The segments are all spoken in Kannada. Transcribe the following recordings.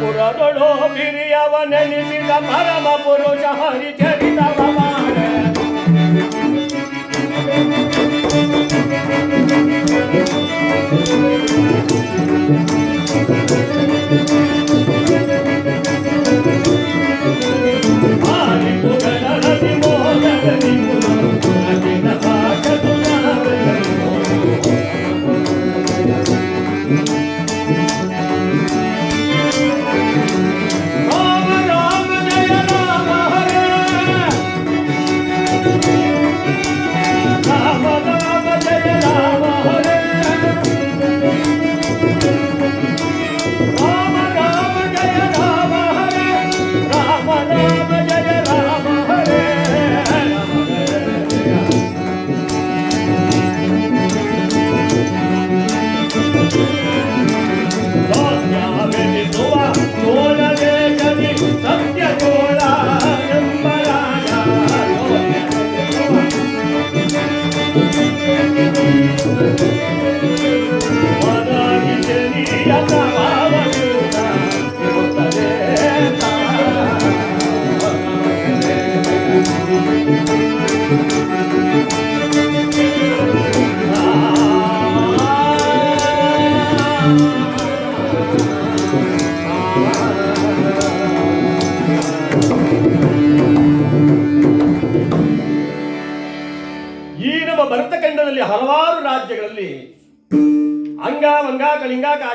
ಪುರದೊಳು ಬಿರಿಯವ ನೆನೆಸಿದ ಪರಮ ಪುರುಷ ಹರಿಚರಿತವ ಮಾಡೆ ಆದಿಪುರದಲ್ಲಿ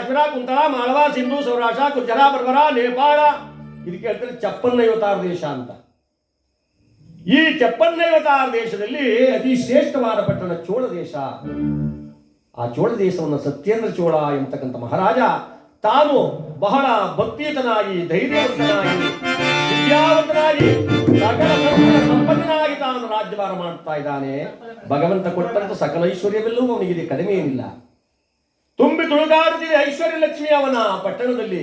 ಕಾಶ್ಮೀರ ಕುಂತಳ ಮಾಳವ, ಸಿಂಧು, ಸೌರಾಷ್ಟ್ರ ಗುಜರ ಬರ್ಬರ, ನೇಪಾಳ, ಇದಕ್ಕೆ ಹೇಳ್ತಾರೆ ಚಪ್ಪನ್ನೈವತ್ತಾರು ದೇಶ ಅಂತ. ಈ ಚಪ್ಪನ್ನೈವತ್ತಾರು ದೇಶದಲ್ಲಿ ಅತಿ ಶ್ರೇಷ್ಠವಾದ ಪಟ್ಟಣ ಚೋಳ ದೇಶ. ಆ ಚೋಳ ದೇಶವನ್ನು ಸತ್ಯೇಂದ್ರ ಚೋಳ ಎಂಬತಕ್ಕಂಥ ಮಹಾರಾಜ ತಾನು ಬಹಳ ಭಕ್ತಿಯುತನಾಗಿ, ಧೈರ್ಯವಂತನಾಗಿ, ವಿದ್ಯಾವಂತನಾಗಿ, ಸಕಲ ಸಂಪನ್ನ ಸಂಪನ್ನನಾಗಿ ತಾನು ರಾಜ್ಯಭಾರ ಮಾಡ್ತಾ ಇದ್ದಾನೆ. ಭಗವಂತ ಕೊಟ್ಟಂತ ಸಕಲ ಐಶ್ವರ್ಯವೆಲ್ಲವೂ ಅವನಿಗಿದೆ, ಕಡಿಮೆ ಏನಿಲ್ಲ. ತುಂಬಿ ತುಳುಗಾಡುತ್ತಿದೆ ಐಶ್ವರ್ಯ ಲಕ್ಷ್ಮಿ ಅವನ ಪಟ್ಟಣದಲ್ಲಿ.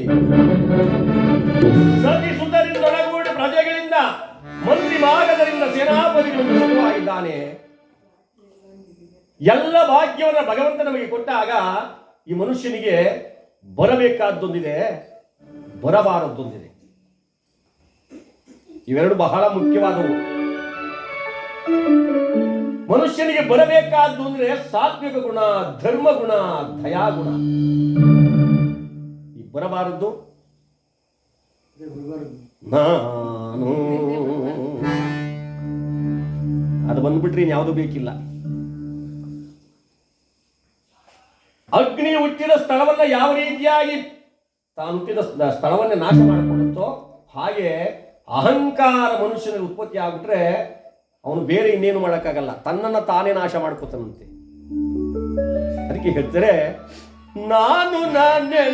ಸತಿ ಸುತರಿಂದೊಳಗೂಡಿ ಪ್ರಜೆಗಳಿಂದ ಮಂತ್ರಿ ಭಾಗದರಿಂದ ಸೇನಾಪತಿಗಳು ಆಗಿದ್ದಾನೆ ಎಲ್ಲ ಭಾಗ್ಯವನ್ನ ಭಗವಂತ ನಮಗೆ ಕೊಟ್ಟಾಗ ಈ ಮನುಷ್ಯನಿಗೆ ಬರಬೇಕಾದ್ದೊಂದಿದೆ, ಬರಬಾರದ್ದೊಂದಿದೆ. ಇವೆರಡು ಬಹಳ ಮುಖ್ಯವಾದವು. ಮನುಷ್ಯನಿಗೆ ಬರಬೇಕಾದ್ದು ಅಂದ್ರೆ ಸಾತ್ವಿಕ ಗುಣ, ಧರ್ಮ ಗುಣ ದಯಾಗುಣ ಈ ಬರಬಾರದ್ದು? ನಾನು. ಅದು ಬಂದ್ಬಿಟ್ರಿ ಯಾವುದು ಬೇಕಿಲ್ಲ. ಅಗ್ನಿ ಹುಟ್ಟಿದ ಸ್ಥಳವನ್ನ ಯಾವ ರೀತಿಯಾಗಿ ತಾನು ಹುಟ್ಟಿದ ಸ್ಥ- ಸ್ಥಳವನ್ನ ನಾಶ ಮಾಡಿಕೊಳ್ಳುತ್ತೋ ಹಾಗೆ ಅಹಂಕಾರ ಮನುಷ್ಯನಿಗೆ ಉತ್ಪತ್ತಿ ಆಗ್ಬಿಟ್ರೆ ಅವನು ಬೇರೆ ಇನ್ನೇನು ಮಾಡೋಕ್ಕಾಗಲ್ಲ. ತನ್ನನ್ನು ತಾನೇ ನಾಶ ಮಾಡ್ಕೋತಾನಂತೆ. ಅದಕ್ಕೆ ಹೇಳ್ತಾರೆ ನಾನು ನಾನೇ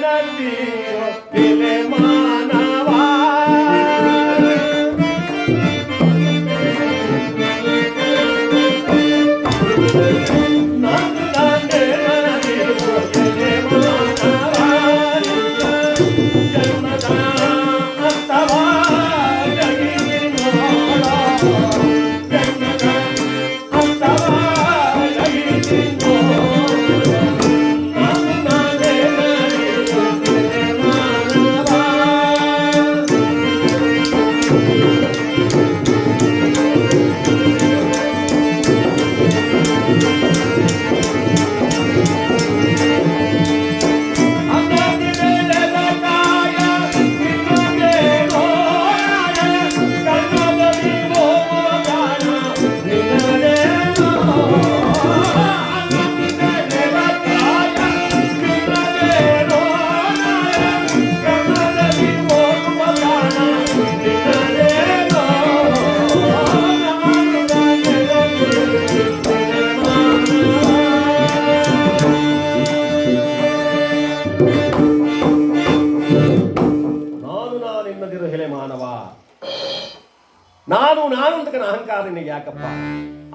ಯಾಕಪ್ಪ?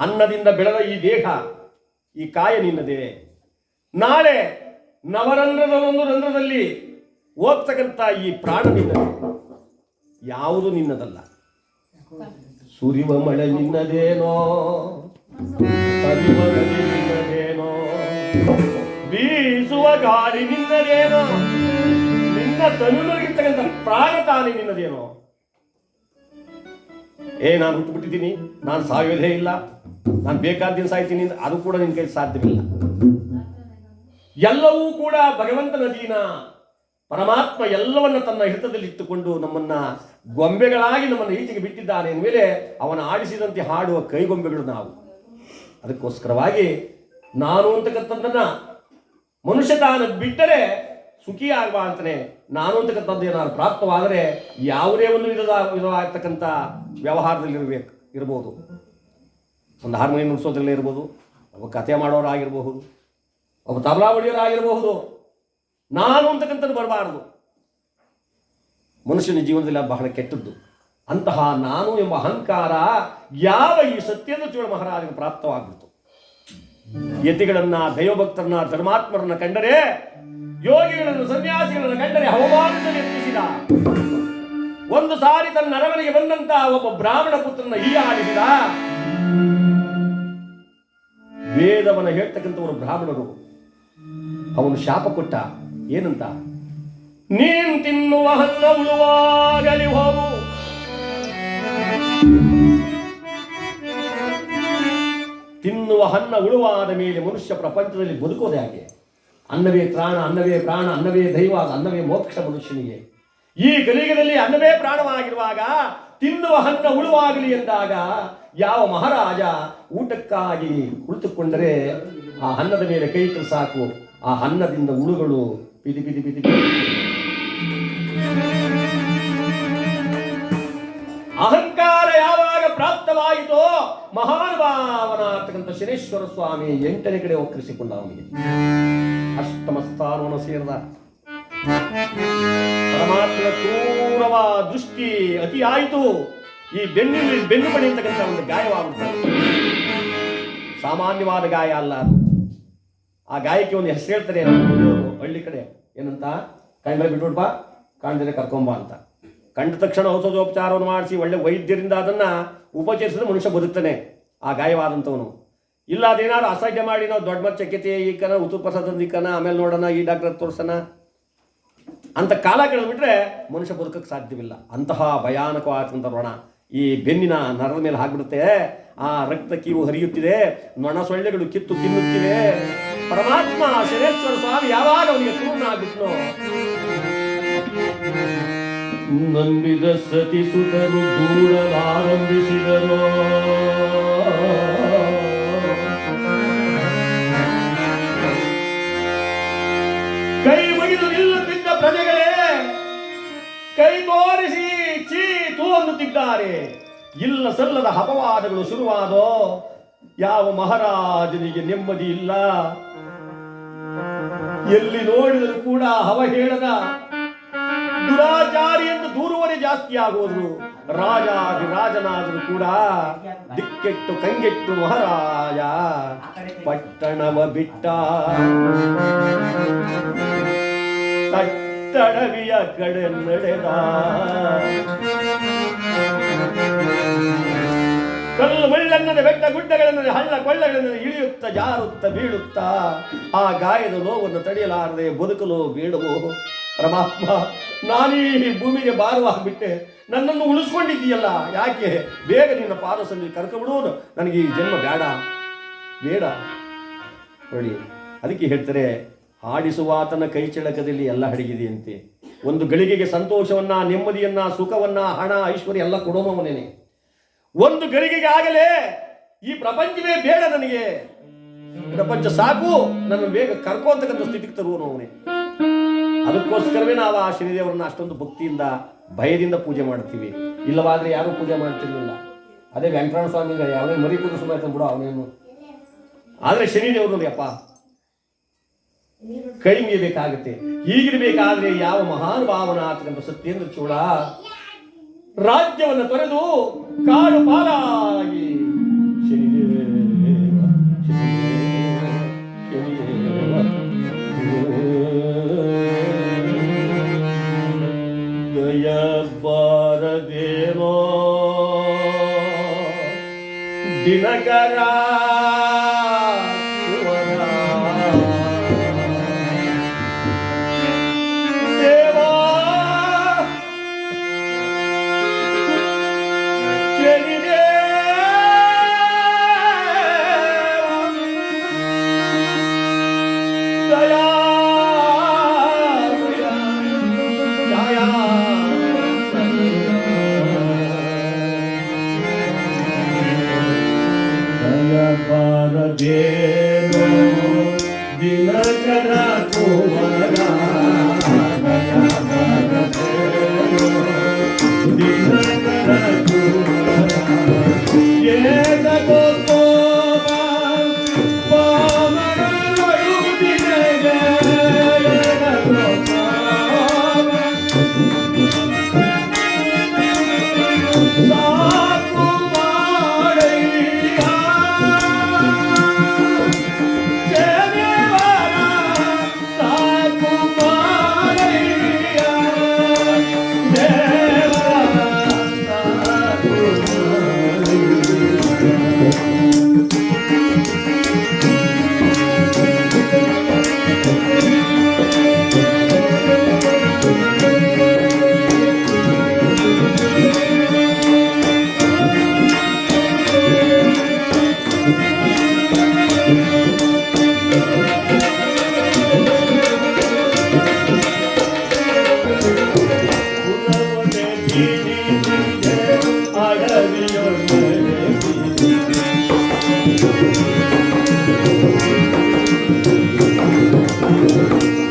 ಅನ್ನದಿಂದ ಬೆಳೆದ ಈ ದೇಹ, ಈ ಕಾಯ ನಿನ್ನದೇ. ನಾಳೆ ನವರಂಧ್ರದಲ್ಲೊಂದು ರಂಧ್ರದಲ್ಲಿ ಹೋಗ್ತಕ್ಕಂಥ ಈ ಪ್ರಾಣ ನಿನ್ನದೇ. ಯಾವುದು ನಿನ್ನದಲ್ಲ? ಸುರಿವ ಮಳೆ ನಿನ್ನದೇನೋ ನಿನ್ನದೇನೋ, ಬೀಸುವ ಗಾಳಿ ನಿನ್ನದೇನೋ, ನಿನ್ನ ತನುಗಿರ್ತಕ್ಕಂಥ ಪ್ರಾಣ ತಾನೇ ನಿನ್ನದೇನೋ. ಏ, ನಾನು ಹುಟ್ಟುಬಿಟ್ಟಿದ್ದೀನಿ. ನಾನು ಸಾಯೋದೇ ಇಲ್ಲ. ನಾನು ಬೇಕಾದ ದಿನ ಸಾಯ್ತೀನಿ. ಅದು ಕೂಡ ನಿನ್ನ ಕೈ ಸಾಧ್ಯವಿಲ್ಲ. ಎಲ್ಲವೂ ಕೂಡ ಭಗವಂತನ ಅಧೀನ. ಪರಮಾತ್ಮ ಎಲ್ಲವನ್ನ ತನ್ನ ಹಿಡಿತದಲ್ಲಿ ಇಟ್ಟುಕೊಂಡು ನಮ್ಮನ್ನ ಗೊಂಬೆಗಳಾಗಿ ನಮ್ಮನ್ನು ಈಚೆಗೆ ಬಿಟ್ಟಿದ್ದಾನೆ ಮೇಲೆ ಅವನ ಆಡಿಸಿದಂತೆ ಹಾಡುವ ಕೈಗೊಂಬೆಗಳು ನಾವು. ಅದಕ್ಕೋಸ್ಕರವಾಗಿ ನಾನು ಅಂತಕ್ಕಂಥದ್ದನ್ನ ಮನುಷ್ಯ ತಾನು ಬಿಟ್ಟರೆ ಸುಖಿ ಆಗ್ಬಾ ಅಂತಾನೆ. ನಾನು ಅಂತಕ್ಕಂಥದ್ದು ಏನಾದ್ರು ಪ್ರಾಪ್ತವಾದರೆ ಯಾವುದೇ ಒಂದು ವಿಧದ ವಿಧವಾಗ್ತಕ್ಕಂಥ ವ್ಯವಹಾರದಲ್ಲಿ ಇರಬೇಕು, ಇರ್ಬೋದು. ಒಂದು ಹಾರ್ಮೋನಿಯಂ ನುಡಿಸೋದ್ರಲ್ಲೇ ಇರ್ಬೋದು, ಒಬ್ಬ ಕಥೆ ಮಾಡೋರಾಗಿರಬಹುದು, ಒಬ್ಬ ತಬಲಾ ಹೊಡೆಯೋರಾಗಿರಬಹುದು ನಾನು ಅಂತಕ್ಕಂಥದ್ದು ಬರಬಾರದು. ಮನುಷ್ಯನ ಜೀವನದಲ್ಲಿ ಬಹಳ ಕೆಟ್ಟದ್ದು. ಅಂತಹ ನಾನು ಎಂಬ ಅಹಂಕಾರ ಯಾವ ಈ ಸತ್ಯದ ಚೋಳ ಮಹಾರಾಜನಿಗೆ ಪ್ರಾಪ್ತವಾಗ್ಬಿಡ್ತು. ಯತಿಗಳನ್ನ, ದೈವಭಕ್ತರನ್ನ, ಧರ್ಮಾತ್ಮರನ್ನ ಕಂಡರೆ ಯೋಗಿಗಳನ್ನು ಸನ್ಯಾಸಿಗಳನ್ನು ಕಂಡರೆ ಅವಮಾನದಲ್ಲಿ ಎತ್ತಿಸಿದ ಒಂದು ಸಾರಿ ತನ್ನ ಅರಮನೆಗೆ ಬಂದಂತಹ ಒಬ್ಬ ಬ್ರಾಹ್ಮಣ ಪುತ್ರನ ಹೀಯ ಆಡಿಸಿದ ವೇದವನ್ನ ಹೇಳ್ತಕ್ಕಂಥವರು ಬ್ರಾಹ್ಮಣರು. ಅವನು ಶಾಪ ಕೊಟ್ಟ. ಏನಂತ? ನೀನ್ ತಿನ್ನುವ ಹನ್ನ ಉಳುವಾಗಲಿ ಹೋಗು. ತಿನ್ನುವ ಹನ್ನ ಉಳುವಾದ ಮೇಲೆ ಮನುಷ್ಯ ಪ್ರಪಂಚದಲ್ಲಿ ಬದುಕೋದು ಯಾಕೆ ಅನ್ನವೇ ಪ್ರಾಣ ಅನ್ನವೇ ಪ್ರಾಣ, ಅನ್ನವೇ ದೈವ ಅನ್ನವೇ ಮೋಕ್ಷ ಮನುಷ್ಯನಿಗೆ ಈ ಕಲಿಯುಗದಲ್ಲಿ ಅನ್ನವೇ ಪ್ರಾಣವಾಗಿರುವಾಗ ತಿನ್ನುವ ಹನ್ನ ಉಳುವಾಗಲಿ ಎಂದಾಗ ಯಾವ ಮಹಾರಾಜ ಊಟಕ್ಕಾಗಿ ಕುಳಿತುಕೊಂಡರೆ ಆ ಅನ್ನದ ಮೇಲೆ ಕೈ ಇಟ್ಟರೆ ಸಾಕು ಆ ಅನ್ನದಿಂದ ಉಳುಗಳು ಪಿದಿ ಬಿದಿ ಪಿದಿ. ಅಹಂಕಾರ ಮಹಾನುಭಾವನಾಗ್ತಕ್ಕಂಥ ಶನೇಶ್ವರ ಸ್ವಾಮಿ ಎಂಟನೇ ಕಡೆ ಒಕ್ಕರಿಸಿಕೊಂಡ ಅವನಿಗೆ. ಅಷ್ಟಮ ಸ್ಥಾನವನ್ನು ಸೇರಿದ. ಪರಮಾತ್ಮನ ಕ್ರೂರವ ದೃಷ್ಟಿ ಅತಿ ಆಯಿತು. ಈ ಬೆನ್ನು ಬೆನ್ನು ಬಡಿ ಅಂತಕ್ಕಂಥ ಒಂದು ಗಾಯವಾಗುತ್ತದೆ. ಸಾಮಾನ್ಯವಾದ ಗಾಯ ಅಲ್ಲ ಆ ಗಾಯಕ್ಕೆ ಒಂದು ಹೆಸರು ಹೇಳ್ತಾರೆ ಹಳ್ಳಿ ಕಡೆ. ಏನಂತ? ಕಣ್ಮರೆ ಬಿಟ್ಬಿಡ್ಬಾ ಕಾಣ್ದಿದ್ರೆ ಕರ್ಕೊಂಬ ಅಂತ. ಕಂಡ ತಕ್ಷಣ ಔಷಧೋಪಚಾರವನ್ನು ಮಾಡಿಸಿ ಒಳ್ಳೆ ವೈದ್ಯರಿಂದ ಅದನ್ನ ಉಪಚರಿಸಿದ್ರೆ ಮನುಷ್ಯ ಬದುಕ್ತಾನೆ, ಆ ಗಾಯವಾದಂಥವನು. ಇಲ್ಲ ಅದೇನಾದ್ರು ಅಸಹ್ಯ ಮಾಡಿ ನಾವು ದೊಡ್ಡ ಚಕ್ಕೆತೆ ಈಕನ ಉತ್ತುಪ್ರಸಾದ ಈಕನ, ಆಮೇಲೆ ನೋಡೋಣ, ಈ ಡಾಕ್ಟರ್ ತೋರಿಸೋಣ. ಅಂತ ಕಾಲ ಕಳೆದ್ಬಿಟ್ರೆ ಮನುಷ್ಯ ಬದುಕಕ್ಕೆ ಸಾಧ್ಯವಿಲ್ಲ. ಅಂತಹ ಭಯಾನಕವಾದಂಥ ರೋಣ ಈ ಬೆನ್ನಿನ ನರದ ಮೇಲೆ ಹಾಕ್ಬಿಡುತ್ತೆ. ಆ ರಕ್ತ ಕೀವು ಹರಿಯುತ್ತಿದೆ, ನೊಣ ಸೊಳ್ಳೆಗಳು ಕಿತ್ತು ತಿನ್ನುತ್ತಿವೆ. ಪರಮಾತ್ಮ ಶರೇಶ್ವರ ಸ್ವಾಮಿ ಯಾವಾಗ ಅವನಿಗೆ ಪೂರ್ಣ ಆಗ್ಬಿಟ್ನೋ ನಂಬಿದ ಸತಿ ಸುತರು ದೂಡಲಾರಂಭಿಸಿದರು ಕೈ ಮುಗಿದು ನಿಲ್ಲುತ್ತಿದ್ದ ಪ್ರಜೆಗಳೇ, ಕೈ ತೋರಿಸಿ ಚೀ ತೂ ಅನ್ನುತ್ತಿದ್ದಾರೆ ಇಲ್ಲ ಸಲ್ಲದ ಅಪವಾದಗಳು ಶುರುವಾದೋ, ಯಾವ ಮಹಾರಾಜನಿಗೆ ನೆಮ್ಮದಿ ಇಲ್ಲ. ಎಲ್ಲಿ ನೋಡಿದರೂ ಕೂಡ ಅವಹೇಳನ ದುರಾಚಾರಿ ಎಂದು ದೂರುವರೆ ಜಾಸ್ತಿ ಆಗುವುದು ರಾಜ ರಾಜನಾದರೂ ಕೂಡ ದಿಕ್ಕೆಟ್ಟು ಕಂಗೆಟ್ಟು ಮಹಾರಾಜ ಪಟ್ಟಣವ ಬಿಟ್ಟ. ಕಟ್ಟಡವಿಯ ಕಡೆ ನಡೆದ. ಕಲ್ಲು ಮುಳ್ಳನ್ನದೆ ಬೆಟ್ಟ ಗುಡ್ಡಗಳನ್ನದೆ ಹಳ್ಳ ಕೊಳ್ಳಗಳನ್ನು ಇಳಿಯುತ್ತ, ಜಾರುತ್ತ, ಬೀಳುತ್ತಾ, ಆ ಗಾಯದ ನೋವನ್ನು ತಡೆಯಲಾರದೆ ಬದುಕಲು ಬೇಡವು? ಪರಮಾತ್ಮ, ನಾನೀ ಭೂಮಿಗೆ ಭಾರವಾಗಿಬಿಟ್ಟೆ. ನನ್ನನ್ನು ಉಳಿಸ್ಕೊಂಡಿದ್ದೀಯಲ್ಲ, ಯಾಕೆ? ಬೇಗ ನಿನ್ನ ಪಾದ ಸಂಧಿ ಕರ್ಕೊಬಿಡುವುದು ನನಗೆ ಈ ಜನ್ಮ ಬೇಡ. ಬೇಡ. ನೋಡಿ, ಅದಕ್ಕೆ ಹೇಳ್ತಾರೆ, ಹಾಡಿಸುವಾತನ ಕೈ ಚಳಕದಲ್ಲಿ ಎಲ್ಲ ಅಡಗಿದೆಯಂತೆ. ಒಂದು ಗಳಿಗೆಗೆ ಸಂತೋಷವನ್ನ, ನೆಮ್ಮದಿಯನ್ನ, ಸುಖವನ್ನ, ಹಣ, ಐಶ್ವರ್ಯ ಎಲ್ಲ ಕೊಡೋಮವನೇನೆ ಒಂದು ಗಳಿಗೆಗೆ ಆಗಲೇ ಈ ಪ್ರಪಂಚವೇ ಬೇಡ ನನಗೆ. ಪ್ರಪಂಚ ಸಾಕು ನನ್ನ ಬೇಗ ಕರ್ಕೋತಕ್ಕಂಥ ಸ್ಥಿತಿಗೆ ತರುವನು ಅವನೇ. ಅದಕ್ಕೋಸ್ಕರವೇ ನಾವು ಆ ಶನಿದೇವರನ್ನ ಅಷ್ಟೊಂದು ಭಕ್ತಿಯಿಂದ, ಭಯದಿಂದ ಪೂಜೆ ಮಾಡ್ತೀವಿ ಇಲ್ಲವಾದ್ರೆ ಯಾರು ಪೂಜೆ ಮಾಡ್ತಿರ್ಲಿಲ್ಲ. ಅದೇ ವೆಂಕಟರಮಣ ಸ್ವಾಮಿ ಯಾವುದೇ ಮರಿ ಕೂಡಿಸ್ಬೇಕು ಬಿಡು, ಅವನೇನು? ಆದ್ರೆ ಶನಿದೇವರು ನೋಡಿ ಅಪ್ಪ, ಕೈ ಮುಗಿಬೇಕಾಗುತ್ತೆ ಹೀಗಿರಬೇಕಾದ್ರೆ ಯಾವ ಮಹಾನುಭಾವನ ಆತಕ್ಕಂಥ ಸತ್ಯೇಂದ್ರ ಚೂಡ ರಾಜ್ಯವನ್ನು ತೊರೆದು ಕಾಡು ಪಾಲಾಗಿ ಶನಿದೇವ ಶನಿದೇವ. ದಿನಕರ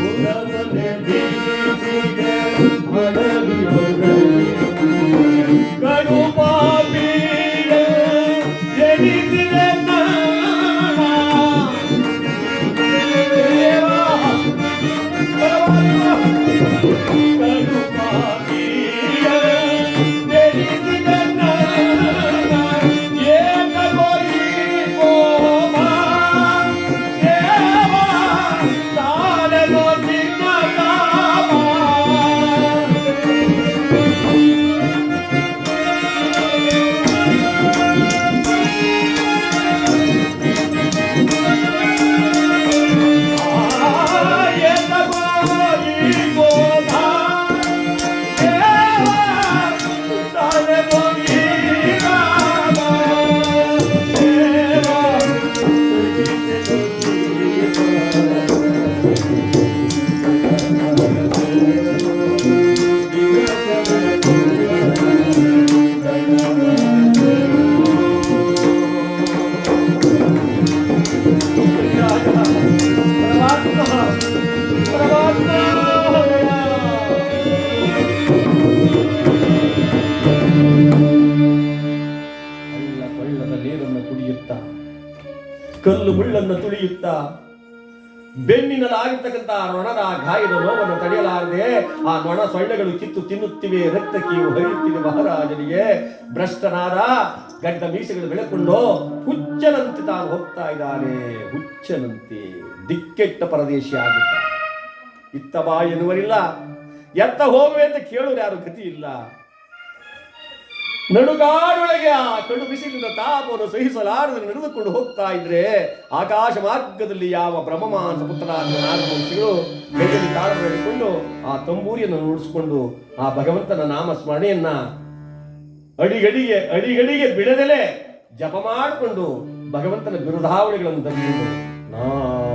ಪುರವನೆ ಬೀದಿಗೆ ಬೆನ್ನಿನಲ್ಲಾಗಿರ್ತಕ್ಕಂಥ ನೊಣದ ಗಾಯದ ನೋವನ್ನು ತಡೆಯಲಾರದೆ ಆ ನೊಣ ಸೊಳ್ಳೆಗಳು ಕಿತ್ತು ತಿನ್ನುತ್ತಿವೆ ರಕ್ತಕ್ಕೆ ಹರಿಯುತ್ತಿವೆ ಮಹಾರಾಜನಿಗೆ. ಭ್ರಷ್ಟನಾದ ಗಡ್ಡ ಮೀಸೆಗಳು ಬೆಳೆಕೊಂಡು ಹುಚ್ಚನಂತೆ ತಾನು ಹೋಗ್ತಾ ಇದ್ದಾನೆ. ಹುಚ್ಚನಂತೆ, ದಿಕ್ಕೆಟ್ಟ ಪರದೇಶಿ ಆಗುತ್ತ ಇತ್ತ ಬಾ ಎನ್ನುವರಿಲ್ಲ. ಎತ್ತ ಹೋಗುವೆ ಅಂತ ಕೇಳೋರು ಯಾರು ಗತಿ ಇಲ್ಲ. ನಡುಗಾಡೊಳಗೆ ಆ ಕಡು ಬಿಸಿಲಿನ ತಾಪವನ್ನು ಸಹಿಸಲಾರದೆ ನಡೆದುಕೊಂಡು ಹೋಗ್ತಾ ಇದ್ರೆ ಆಕಾಶ ಮಾರ್ಗದಲ್ಲಿ ಯಾವ ಬ್ರಹ್ಮಮಾನಸ ಪುತ್ರನಾದ ನಾಗವಂಶಿಗಳು ಕೈಯಲ್ಲಿ ತಾಳ ಹೇಳಿಕೊಂಡು ಆ ತಂಬೂರಿಯನ್ನು ನುಡಿಸಿಕೊಂಡು ಆ ಭಗವಂತನ ನಾಮ ಸ್ಮರಣೆಯನ್ನ ಅಡಿಗಡಿಗೆ ಅಡಿಗಡಿಗೆ ಬಿಡದಲೆ ಜಪ ಮಾಡಿಕೊಂಡು ಭಗವಂತನ ಬಿರುದಾವಳಿಗಳನ್ನು ತಂದಿದ್ದು ನಾರಾಯಣ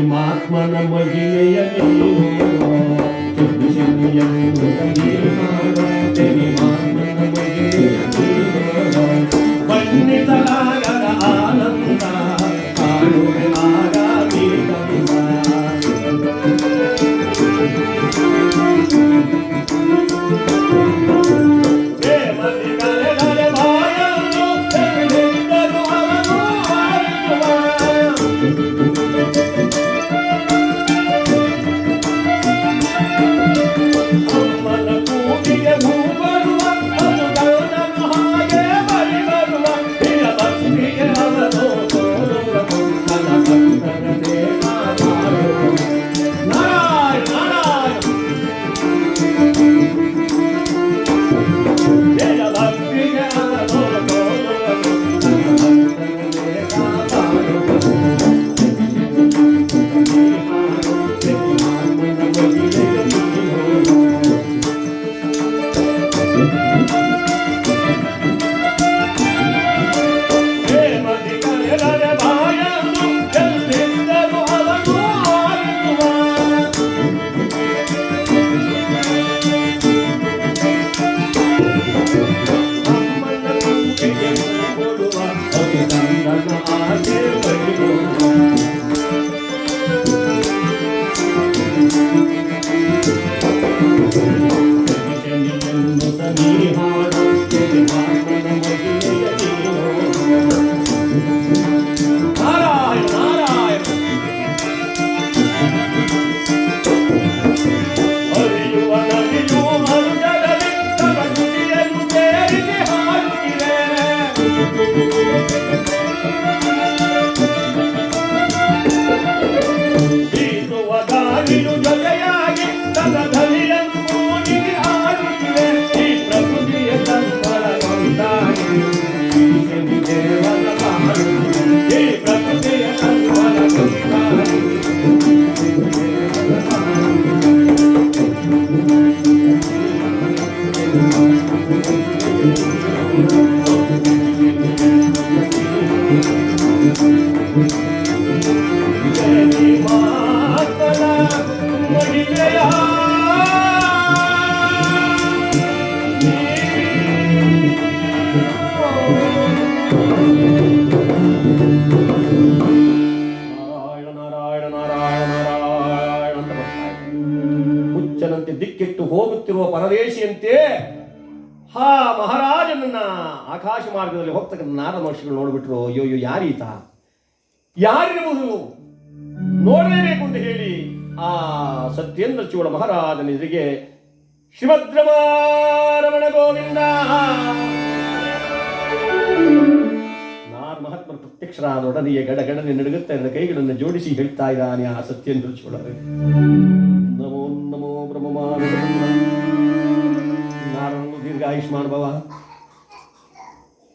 ಶನಿ ಮಾತ್ಮನ ಮಹಿಮೆಯ ನೀನೋ ಶನಿ ಬೀಸುವ ದಿಕ್ಕಿಟ್ಟು ಹೋಗುತ್ತಿರುವ ಪರದೇಶಿಯಂತೆ, ಹಾ ಮಹಾರಾಜನನ್ನ ಆಕಾಶ ಮಾರ್ಗದಲ್ಲಿ ಹೋಗ್ತಕ್ಕಂಥ ನಾರ ಮಹರ್ಷಿಗಳು ನೋಡ್ಬಿಟ್ರು, ಅಯ್ಯೋ ಅಯ್ಯೋ, ಯಾರೀತ? ಯಾರಿರಬಹುದು ನೋಡಲೇಬೇಕು ಅಂತ ಹೇಳಿ ಆ ಸತ್ಯೇಂದ್ರ ಚೋಳ ಮಹಾರಾಜನ ಎದುರಿಗೆ ಶ್ರೀಭದ್ರಮಾರಮಣ ಗೋವಿಂದ. ನಾರ ಮಹಾತ್ಮರ ಪ್ರತ್ಯಕ್ಷರಾದೊಡನೆಯೇ ಗಡಗಡನೆ ನಡುಗುತ್ತಾ ಕೈಗಳನ್ನು ಜೋಡಿಸಿ ಹೇಳ್ತಾ ಇದ್ದಾನೆ ಆ ಸತ್ಯೇಂದ್ರ ಚೋಳ ನಮೋ ದೀರ್ಘ ಆಯುಷ್ ಭವ.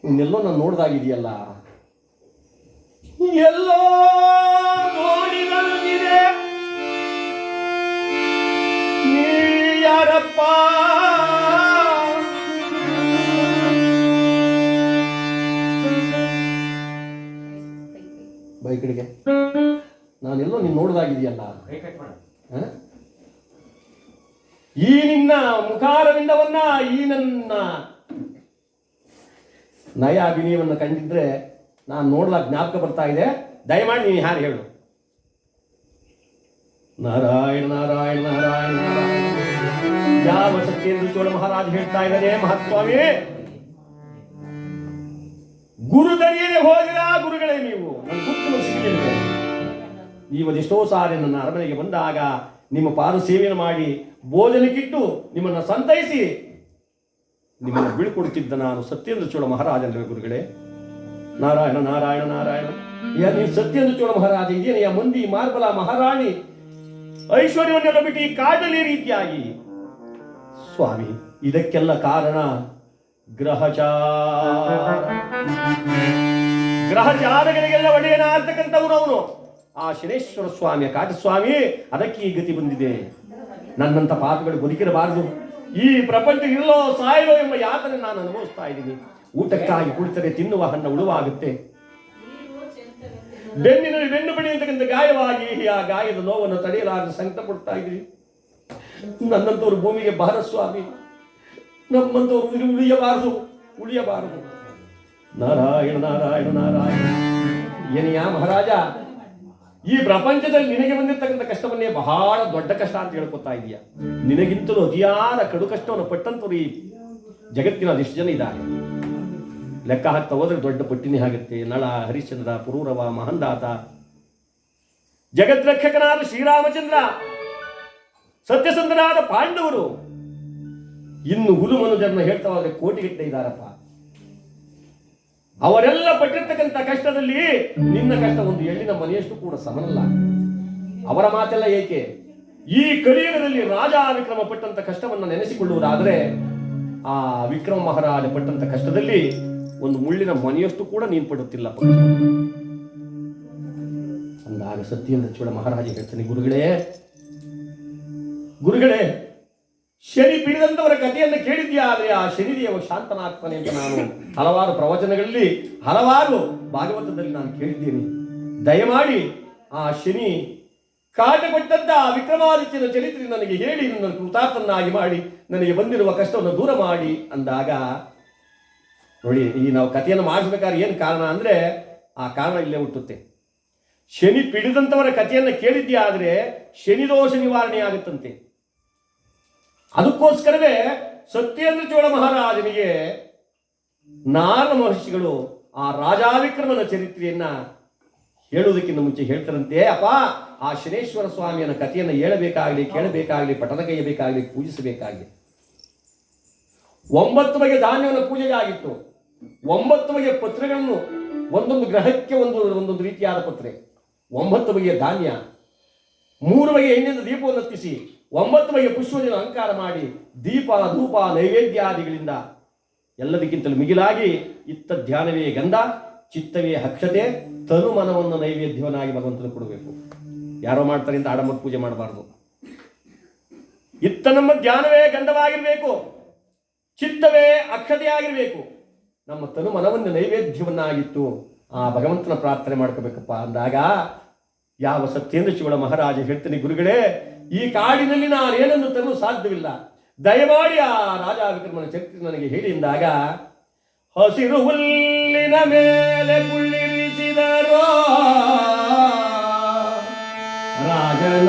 ಇನ್ನೆಲ್ಲೋ ನಾನು ನೋಡ್ದಾಗಿದೆಯಲ್ಲ. ಎಲ್ಲೋ ನೀ ಯಾರಪ್ಪ? ಬೈಕ್ಗಳಿಗೆ ನಾನೆಲ್ಲೋ ನೀನು ನೋಡ್ದಾಗಿದೆಯಲ್ಲ ಹ? ಈ ನಿನ್ನ ಮುಖಾರವಿಂದವನ್ನ ಈ ನನ್ನ ನಯ ಅಭಿನಯವನ್ನು ಕಂಡಿದ್ರೆ ನಾನು ನೋಡ್ಲಾ ಜ್ಞಾಪಕ ಬರ್ತಾ ಇದೆ. ದಯಮಾಡಿ ನೀನು ಯಾರು ಹೇಳು? ನಾರಾಯಣ ನಾರಾಯಣ ನಾರಾಯಣ ಯಾವ ಸತ್ಯೇಂದ್ರ ಚೋಳ ಮಹಾರಾಜ್ ಹೇಳ್ತಾ ಇದ್ದಾನೆ ಮಹಾಸ್ವಾಮಿ? ಗುರು ದರಿಯದೆ ಹೋಗಿರಾ ಗುರುಗಳೇ ನೀವು? ನನ್ನ ಗುರುತು ನೀವು ಅದೆಷ್ಟೋ ಸಾರಿ ನನ್ನ ಅರಮನೆಗೆ ಬಂದಾಗ ನಿಮ್ಮ ಪಾದ ಸೇವೆಯನ್ನು ಮಾಡಿ ಭೋಜನಕ್ಕಿಟ್ಟು ನಿಮ್ಮನ್ನು ಸಂತೈಸಿ ನಿಮ್ಮನ್ನು ಬೀಳ್ಕೊಡುತ್ತಿದ್ದ ನಾನು ಸತ್ಯೇಂದ್ರ ಚೋಳ ಮಹಾರಾಜನ ಗುರುಗಳೇ. ನಾರಾಯಣ ನಾರಾಯಣ ನಾರಾಯಣ. ಯಾ ನೀನು ಸತ್ಯೇಂದ್ರ ಚೋಳ ಮಹಾರಾಜ ಇದೇನೆಯ ಮಂದಿ ಮಾರ್ಬಲ ಮಹಾರಾಣಿ. ಐಶ್ವರ್ಯವನ್ನೆಲ್ಲ ಬಿಟ್ಟು ಈ ಕಾಡಲಿ ರೀತಿಯಾಗಿ. ಸ್ವಾಮಿ ಇದಕ್ಕೆಲ್ಲ ಕಾರಣ ಗ್ರಹಚಾರ. ಗ್ರಹಚಾರಗಳಿಗೆಲ್ಲ ಒಡೆಯನಾಗ್ತಕ್ಕಂಥವ್ರು ಅವನು. ಆ ಶನೇಶ್ವರ ಸ್ವಾಮಿಯ ಕಾಟಸ್ವಾಮಿ ಅದಕ್ಕೆ ಈ ಗತಿ ಬಂದಿದೆ. ನನ್ನಂತ ಪಾಪಗಳು ಬದುಕಿರಬಾರದು. ಈ ಪ್ರಪಂಚ ಇಲ್ಲೋ ಸಾಯಿಲೋ ಎಂಬ ಯಾತನೆ ನಾನು ಅನುಭವಿಸ್ತಾ ಇದ್ದೀನಿ. ಊಟಕ್ಕಾಗಿ ಕುಳಿತರೆ ತಿನ್ನುವ ಹಣ್ಣ ಉಳುವಾಗುತ್ತೆ. ಬೆನ್ನಿನಲ್ಲಿ ಬೆನ್ನು ಬಡಿಯತಕ್ಕಂಥ ಗಾಯವಾಗಿ ಆ ಗಾಯದ ನೋವನ್ನು ತಡೆಯಲಾರದೆ ಸಂಕಟ ಕೊಡ್ತಾ ಇದ್ರಿ ನನ್ನಂಥವ್ರು ಭೂಮಿಗೆ ಬಾರ ಸ್ವಾಮಿ ನಮ್ಮಂತವರು ಉಳಿಯಬಾರದು. ಉಳಿಯಬಾರದು. ನಾರಾಯಣ ನಾರಾಯಣ ನಾರಾಯಣ. ಏನೆಯಾ ಮಹಾರಾಜ? ಈ ಪ್ರಪಂಚದಲ್ಲಿ ನಿನಗೆ ಬಂದಿರತಕ್ಕಂಥ ಕಷ್ಟವನ್ನೇ ಬಹಳ ದೊಡ್ಡ ಕಷ್ಟ ಅಂತ ಹೇಳ್ಕೊತಾ ಇದೆಯಾ. ನಿನಗಿಂತಲೂ ಅತಿಯಾದ ಕಡು ಕಷ್ಟವನ್ನು ಪಟ್ಟಂತರು ಈ ಜಗತ್ತಿನ ಅದೆಷ್ಟು ಜನ ಇದ್ದಾರೆ. ಲೆಕ್ಕ ಹಾಕ್ತಾ ಹೋದ್ರೆ ದೊಡ್ಡ ಪಟ್ಟಿನೇ ಆಗುತ್ತೆ. ನಳ, ಹರಿಶ್ಚಂದ್ರ, ಪುರೂರವ, ಮಹಂದಾತ. ಜಗದ್ರಕ್ಷಕನಾದ ಶ್ರೀರಾಮಚಂದ್ರ, ಸತ್ಯಸಂಧನಾದ ಪಾಂಡವರು. ಇನ್ನು ಹುಲು ಮನುಜರನ್ನ ಹೇಳ್ತಾ ಹೋದ್ರೆ ಕೋಟಿಗಟ್ಟೆ ಇದ್ದಾರಪ್ಪ. ಅವರೆಲ್ಲ ಪಟ್ಟಿರ್ತಕ್ಕಂಥ ಕಷ್ಟದಲ್ಲಿ ನಿನ್ನ ಕಷ್ಟ ಒಂದು ಎಳ್ಳಿನ ಮನೆಯಷ್ಟು ಕೂಡ ಸಮನಲ್ಲ. ಅವರ ಮಾತೆಲ್ಲ ಏಕೆ? ಈ ಕಲಿಯುಗದಲ್ಲಿ ರಾಜ ವಿಕ್ರಮ ಪಟ್ಟಂತ ಕಷ್ಟವನ್ನು ನೆನೆಸಿಕೊಳ್ಳುವುದಾದರೆ ಆ ವಿಕ್ರಮ ಮಹಾರಾಜ ಪಟ್ಟಂತ ಕಷ್ಟದಲ್ಲಿ ಒಂದು ಮುಳ್ಳಿನ ಮನೆಯಷ್ಟು ಕೂಡ ನೀನು ಪಡುತ್ತಿಲ್ಲ ಅಂದಾಗ ಸತ್ಯೇಂದ್ರ ಚೋಳ ಮಹಾರಾಜ ಹೇಳ್ತಾನೆ, ಗುರುಗಳೇ ಗುರುಗಳೇ ಶನಿ ಬಿಡಿದಂಥವರ ಕಥೆಯನ್ನು ಕೇಳಿದ್ಯಾ? ಆದ್ರೆ ಆ ಶನಿದೇವ ಶಾಂತನಾಗ್ತಾನೆ ಅಂತ ನಾನು ಹಲವಾರು ಪ್ರವಚನಗಳಲ್ಲಿ, ಹಲವಾರು ಭಾಗವತದಲ್ಲಿ ನಾನು ಕೇಳಿದ್ದೀನಿ. ದಯಮಾಡಿ ಆ ಶನಿ ಕಾಟ ಆ ವಿಕ್ರಮಾದಿತ್ಯನ ಚರಿತ್ರೆ ನನಗೆ ಹೇಳಿ, ನನ್ನ ಕೃತಾರ್ಥನಾಗಿ ಮಾಡಿ, ನನಗೆ ಬಂದಿರುವ ಕಷ್ಟವನ್ನು ದೂರ ಮಾಡಿ ಅಂದಾಗ, ನೋಡಿ, ಈ ನಾವು ಕಥೆಯನ್ನು ಮಾಡಿಸ್ಬೇಕಾದ್ರೆ ಏನು ಕಾರಣ ಅಂದ್ರೆ, ಆ ಕಾರಣ ಇಲ್ಲೇ ಹುಟ್ಟುತ್ತೆ. ಶನಿ ಪಿಡಿದಂತವರ ಕಥೆಯನ್ನು ಕೇಳಿದ್ಯಾ? ಆದ್ರೆ ಶನಿ ದೋಷ ನಿವಾರಣೆ ಆಗುತ್ತಂತೆ. ಅದಕ್ಕೋಸ್ಕರವೇ ಸತ್ಯೇಂದ್ರ ಚೋಳ ಮಹಾರಾಜನಿಗೆ ನಾರದ ಮಹರ್ಷಿಗಳು ಆ ರಾಜಾವಿಕ್ರಮನ ಚರಿತ್ರೆಯನ್ನ ಹೇಳುವುದಕ್ಕಿಂತ ಮುಂಚೆ ಹೇಳ್ತಾರಂತೆ, ಅಪ್ಪ, ಆ ಶನೇಶ್ವರ ಸ್ವಾಮಿಯನ ಕಥೆಯನ್ನು ಹೇಳಬೇಕಾಗಲಿ, ಕೇಳಬೇಕಾಗಲಿ ಕೈಯಬೇಕಾಗ್ಲಿ ಪೂಜಿಸಬೇಕಾಗಲಿ. ಒಂಬತ್ತು ಬಗೆಯ ಧಾನ್ಯವನ್ನು ಪೂಜೆಗೆ ಆಗಿತ್ತು ಒಂಬತ್ತು ಬಗೆಯ ಪತ್ರೆಗಳನ್ನು ಒಂದೊಂದು ಗ್ರಹಕ್ಕೆ ಒಂದು, ಒಂದೊಂದು ರೀತಿಯಾದ ಪತ್ರೆ. ಒಂಬತ್ತು ಬಗೆಯ ಧಾನ್ಯ. ಮೂರು ಬಗೆಯ ಎಣ್ಣೆಯಿಂದ ದೀಪವನ್ನು ಹತ್ತಿಸಿ ಒಂಬತ್ತು ಬಗೆಯ ಪುಷ್ಪದಿಂದ ಅಲಂಕಾರ ಮಾಡಿ ದೀಪ, ಧೂಪ, ನೈವೇದ್ಯಾದಿಗಳಿಂದ ಎಲ್ಲದಕ್ಕಿಂತಲೂ ಮಿಗಿಲಾಗಿ ಇತ್ತ ಧ್ಯಾನವೇ ಗಂಧ, ಚಿತ್ತವೇ ಅಕ್ಷತೆ ತನು ಮನವನ್ನು ನೈವೇದ್ಯವನ್ನಾಗಿ ಭಗವಂತನು ಕೊಡಬೇಕು. ಯಾರೋ ಮಾಡ್ತಾರೆ ಅಂತ ಆಡಂಬರ ಪೂಜೆ ಮಾಡಬಾರ್ದು. ಇತ್ತ ನಮ್ಮ ಧ್ಯಾನವೇ ಗಂಧವಾಗಿರಬೇಕು, ಚಿತ್ತವೇ ಅಕ್ಷತೆಯಾಗಿರಬೇಕು ನಮ್ಮ ತನು ಮನವನ್ನು ನೈವೇದ್ಯವನ್ನಾಗಿತ್ತು ಆ ಭಗವಂತನ ಪ್ರಾರ್ಥನೆ ಮಾಡ್ಕೋಬೇಕಪ್ಪ ಅಂದಾಗ ಯಾವ ಸತ್ಯೇಂದ್ರ ಶಿವಳ ಮಹಾರಾಜ ಹೇಳ್ತಾನೆ, ಗುರುಗಳೇ ಈ ಕಾಡಿನಲ್ಲಿ ನಾನು ಏನನ್ನು ತರಲು ಸಾಧ್ಯವಿಲ್ಲ? ದಯಮಾಡಿ ಆ ರಾಜ ವಿಕ್ರಮನ ಚರಿತ್ರೆ ನನಗೆ ಹೇಳಿ ಎಂದಾಗ, ಹಸಿರು ಹುಲ್ಲಿನ ಮೇಲೆ ಕುಳ್ಳಿರಿಸಿದರೋ ರಾಜನ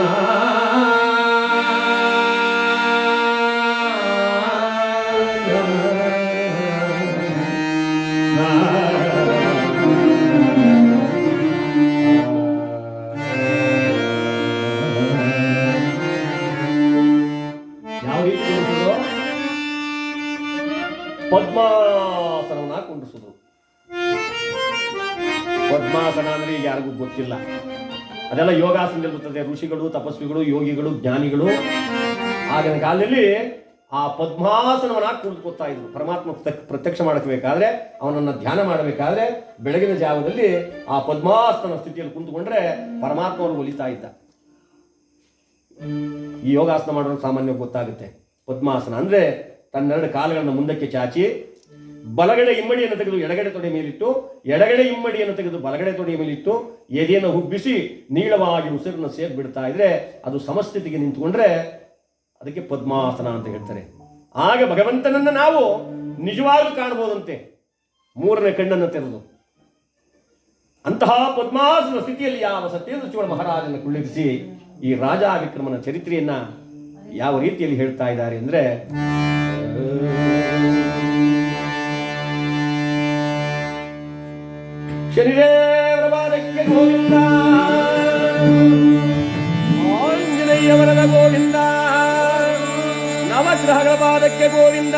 ಅದೆಲ್ಲ ಯೋಗಾಸನದಲ್ಲಿ ಬರ್ತದೆ. ಋಷಿಗಳು, ತಪಸ್ವಿಗಳು, ಯೋಗಿಗಳು, ಜ್ಞಾನಿಗಳು. ಆಗಿನ ಕಾಲದಲ್ಲಿ ಆ ಪದ್ಮಾಸನವನ್ನ ಕುಳಿತುಕೊಳ್ತಾ ಇದ್ರು. ಪರಮಾತ್ಮ ಪ್ರತ್ಯಕ್ಷ- ಮಾಡಬೇಕಾದ್ರೆ ಅವನನ್ನ ಧ್ಯಾನ ಮಾಡಬೇಕಾದ್ರೆ ಬೆಳಗಿನ ಜಾವದಲ್ಲಿ ಆ ಪದ್ಮಾಸನ ಸ್ಥಿತಿಯಲ್ಲಿ ಕುಂತ್ಕೊಂಡ್ರೆ ಪರಮಾತ್ಮ ಅವರು ಒಲಿತಾ ಇದ್ದ. ಈ ಯೋಗಾಸನ ಮಾಡೋದು ಸಾಮಾನ್ಯವಾಗಿ ಗೊತ್ತಾಗುತ್ತೆ. ಪದ್ಮಾಸನ ಅಂದ್ರೆ ತನ್ನೆರಡು ಕಾಲುಗಳನ್ನು ಮುಂದಕ್ಕೆ ಚಾಚಿ ಬಲಗಡೆ ಇಮ್ಮಡಿಯನ್ನು ತೆಗೆದು ಎಡಗಡೆ ತೊಡೆ ಮೇಲಿಟ್ಟು, ಎಡಗಡೆ ಇಮ್ಮಡಿಯನ್ನು ತೆಗೆದು ಬಲಗಡೆ ತೊಡೆಯ ಮೇಲಿಟ್ಟು, ಎದೆಯನ್ನು ಹುಬ್ಬಿಸಿ ನೀಳವಾಗಿ ಉಸಿರನ್ನು ಸೇರ್ ಬಿಡ್ತಾ ಇದ್ರೆ ಅದು ಸಮಸ್ಥಿತಿಗೆ ನಿಂತುಕೊಂಡ್ರೆ ಅದಕ್ಕೆ ಪದ್ಮಾಸನ ಅಂತ ಹೇಳ್ತಾರೆ. ಆಗ ಭಗವಂತನನ್ನ ನಾವು ನಿಜವಾಗ್ಲೂ ಕಾಣಬಹುದಂತೆ. ಮೂರನೇ ಕಣ್ಣನ್ನು ತೆರೆದು. ಅಂತಹ ಪದ್ಮಾಸನ ಸ್ಥಿತಿಯಲ್ಲಿ ಯಾವ ಸತ್ಯೇಂದ್ರ ಚೋಳ ಮಹಾರಾಜನ ಕುಳ್ಳಿರಿಸಿ ಈ ರಾಜಾ ವಿಕ್ರಮನ ಚರಿತ್ರೆಯನ್ನ ಯಾವ ರೀತಿಯಲ್ಲಿ ಹೇಳ್ತಾ ಇದ್ದಾರೆ ಅಂದ್ರೆ ശനിദേവരവാദയ്ക്ക് ഗോവിന്ദ ആഞ്ജനേയവരത ഗോവിന്ദ നവഗ്രഹപാദയ്ക്ക് ഗോവിന്ദ